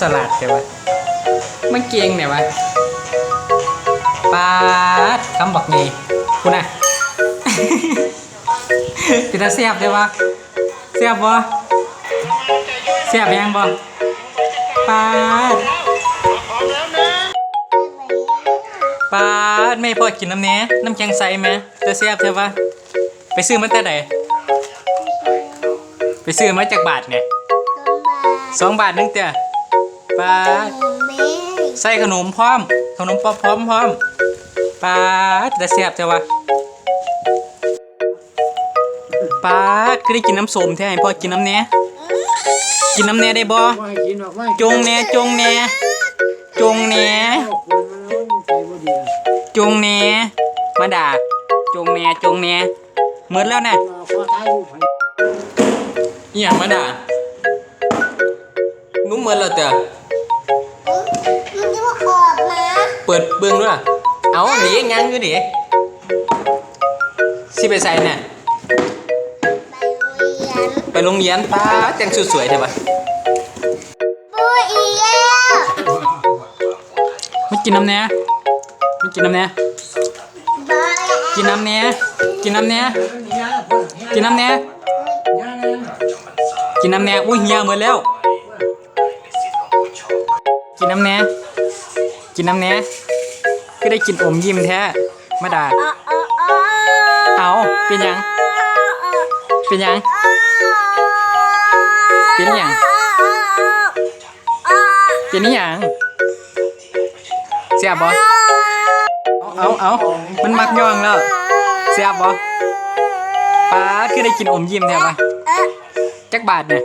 สลัดใช่ปะมันเก่งเนี่ยวะปาดคำบอกไงคุณน่ะเป็นตาเสียบใช่ปะเสียบบ่เสียบยังบ่ปาดปาดไม่พอกินน้ำเนี้ยน้ำแข็งใสไหมตาเสียบใช่ปะไปซื้อมาแต่ไหนไปซื้อมาจากบาทเนี่ยสองบาทนึงเตี้ย ปาดใส่ขนมพร้อม ขนมป๊อปพร้อมพร้อมปาดแต่เสียบใช่ปะปาดคือได้กินน้ำส้มแท้ให้พ่อกินน้ำแหน่กินน้ำแหน่ได้บ่ว่าให้กินออกมาจงแหน่จงแหน่จงแหน่คนมันร้อนใจบ่ดีจงแหน่มาด่าจงแหน่จงแหน่เหมือนแล้วนะว่าขอถ่ายรูปให้อหย่างมาด่า นุ่มเหมือนแล้วเต๋อมันจะมาออกมาเปิดเบื้องด้วยล่ะเอาหนียังอยู่ดิสิไปใส่เนี่ยไปโรงเรียนไปโรงเรียนป้าดแต่งสวยๆเถอะปะปูอีแล้วไม่กินน้ำเนี้ยไม่กินน้ำเนี้ยบอลกินน้ำเนี้ยกินน้ำเนี้ยกินน้ำเนี้ยกินน้ำเนี้ยอุ้ยเหียหมดแล้ว กินน้ำเนี้ยกินน้ำเนี้ยก็ได้กินอมยิ้มแท้มาด่าเอาเป็นหยัง เป็นหยัง เป็นหยังเป็นนี่ยังเสียบบ่เอาเอาเอามันมักย่องแล้วเสียบบ่ป้าคือได้กินอมยิ้มแท้ปะเอ๊ะจักบาทเนี่ย